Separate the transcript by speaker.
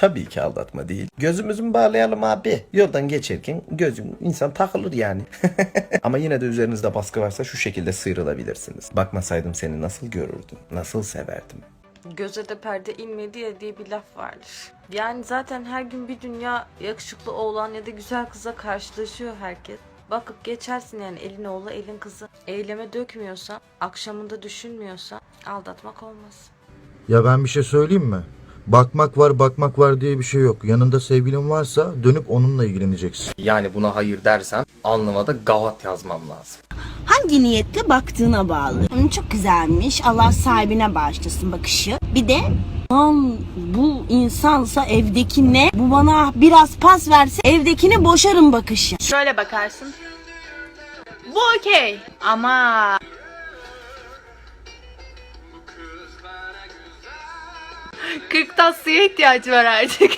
Speaker 1: Tabii ki aldatma değil. Gözümüzü mü bağlayalım abi? Yoldan geçerken gözün insan takılır yani. Ama yine de üzerinizde baskı varsa şu şekilde sıyrılabilirsiniz. Bakmasaydım seni nasıl görürdüm, nasıl severdim.
Speaker 2: Göze de perde inmedi ya diye bir laf vardır. Yani zaten her gün bir dünya yakışıklı oğlan ya da güzel kıza karşılaşıyor herkes. Bakıp geçersin yani elin oğlu elin kızı. Eyleme dökmüyorsan, akşamında düşünmüyorsan aldatmak olmaz.
Speaker 3: Ya ben bir şey söyleyeyim mi? Bakmak var bakmak var diye bir şey yok. Yanında sevgilin varsa dönüp onunla ilgileneceksin.
Speaker 1: Yani buna hayır dersen alnıma da gavat yazmam lazım.
Speaker 4: Hangi niyetle baktığına bağlı. Hmm, Çok güzelmiş. Allah sahibine bağışlasın bakışı. Bir de Lan bu insansa evdeki ne? Bu bana biraz pas verse evdekini boşarım bakışı.
Speaker 5: Şöyle bakarsın. Bu okey ama Kırk tas suya ihtiyacı var artık.